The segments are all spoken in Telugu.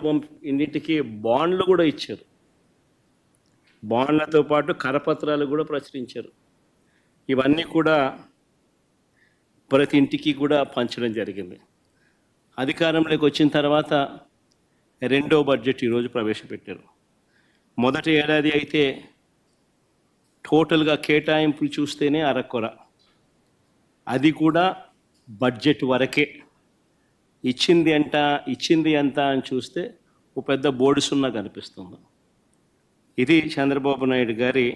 పంప్ బాండ్లు కూడా ఇచ్చారు. బాండ్లతో పాటు కరపత్రాలు కూడా ప్రచురించారు. ఇవన్నీ కూడా ప్రతి ఇంటికి కూడా పంచడం జరిగింది. అధికారంలోకి వచ్చిన తర్వాత రెండో బడ్జెట్ ఈరోజు ప్రవేశపెట్టారు. మొదటి ఏడాది అయితే టోటల్గా కేటాయింపులు చూస్తేనే అరకొర. అది కూడా బడ్జెట్ వరకే. ఇచ్చింది అంట ఇచ్చింది ఎంత అని చూస్తే ఓ పెద్ద బోర్డు సున్నా కనిపిస్తుంది. ఇది చంద్రబాబు నాయుడు గారి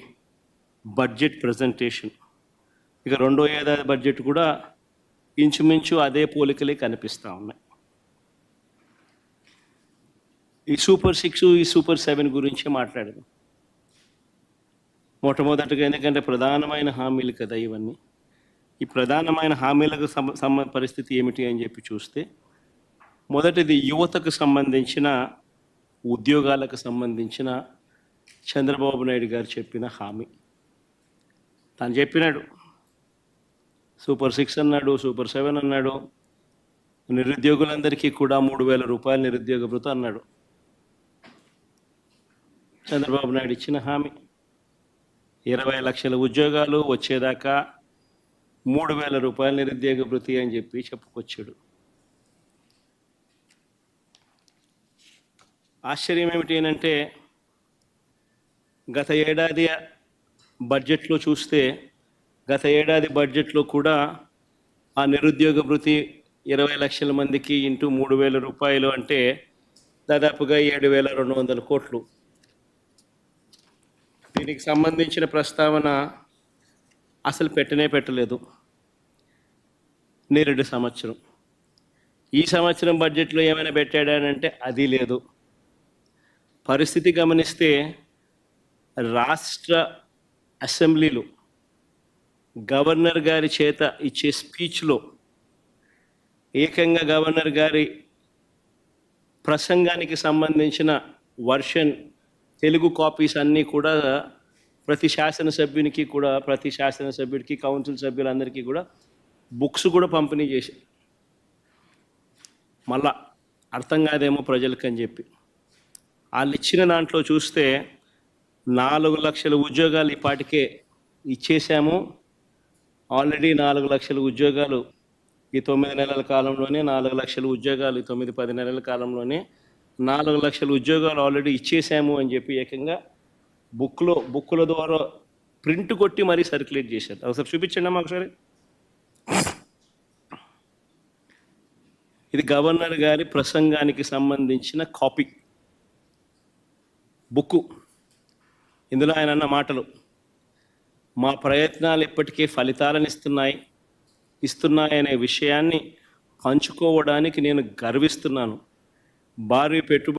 బడ్జెట్ ప్రజెంటేషన్. ఇక రెండో ఏడాది బడ్జెట్ కూడా ఇంచుమించు అదే పోలికలే కనిపిస్తూ ఉన్నాయి. ఈ సూపర్ సిక్స్ ఈ సూపర్ సెవెన్ గురించి మాట్లాడదాం. మొట్టమొదటిగా ఎందుకంటే ప్రధానమైన హామీలు కదా ఇవన్నీ. ఈ ప్రధానమైన హామీలకు సమ పరిస్థితి ఏమిటి అని చెప్పి చూస్తే మొదటిది యువతకు సంబంధించిన ఉద్యోగాలకు సంబంధించిన చంద్రబాబు నాయుడు గారు చెప్పిన హామీ. తను చెప్పినాడు సూపర్ సిక్స్ అన్నాడు సూపర్ సెవెన్ అన్నాడు నిరుద్యోగులందరికీ కూడా మూడు వేల రూపాయలు నిరుద్యోగ భృతం అన్నాడు. చంద్రబాబు నాయుడు ఇచ్చిన హామీ ఇరవై లక్షల ఉద్యోగాలు వచ్చేదాకా మూడు వేల రూపాయల నిరుద్యోగ భృతి అని చెప్పి చెప్పుకొచ్చాడు. ఆశ్చర్యం ఏమిటి అంటే గత ఏడాది బడ్జెట్లో చూస్తే గత ఏడాది బడ్జెట్లో కూడా ఆ నిరుద్యోగ భృతి ఇరవై లక్షల మందికి ఇంటూ మూడు వేల రూపాయలు అంటే దాదాపుగా ఏడు వేల రెండు వందల కోట్లు. దీనికి సంబంధించిన ప్రస్తావన అసలు పెట్టనే పెట్టలేదు. నేరేడు సంవత్సరం. ఈ సంవత్సరం బడ్జెట్లో ఏమైనా పెట్టాడానంటే అది లేదు. పరిస్థితి గమనిస్తే రాష్ట్ర అసెంబ్లీలో గవర్నర్ గారి చేత ఇచ్చే స్పీచ్లో ఏకంగా గవర్నర్ గారి ప్రసంగానికి సంబంధించిన వర్షన్ తెలుగు కాపీస్ అన్నీ కూడా ప్రతి శాసనసభ్యునికి కూడా ప్రతి శాసనసభ్యుడికి కౌన్సిల్ సభ్యులందరికీ కూడా బుక్స్ కూడా పంపిణీ చేసి మళ్ళా అర్థం కాదేమో ప్రజలకు అని చెప్పి. వాళ్ళు ఇచ్చిన దాంట్లో చూస్తే నాలుగు లక్షల ఉద్యోగాలు ఇప్పటికే ఇచ్చేసాము ఆల్రెడీ నాలుగు లక్షల ఉద్యోగాలు ఈ తొమ్మిది నెలల కాలంలోనే నాలుగు లక్షల ఉద్యోగాలు ఈ తొమ్మిది పది నెలల కాలంలోనే నాలుగు లక్షల ఉద్యోగాలు ఆల్రెడీ ఇచ్చేసాము అని చెప్పి ఏకంగా బుక్లో బుక్కుల ద్వారా ప్రింట్ కొట్టి మరీ సర్క్యులేట్ చేశారు. ఒకసారి చూపించండి అమ్మా ఒకసారి. ఇది గవర్నర్ గారి ప్రసంగానికి సంబంధించిన కాపీ. బుక్కు. ఇందులో ఆయన అన్న మాటలు మా ప్రయత్నాలు ఇప్పటికీ ఫలితాలను ఇస్తున్నాయి ఇస్తున్నాయనే విషయాన్ని పంచుకోవడానికి నేను గర్విస్తున్నాను. భారీ పెట్టుబడి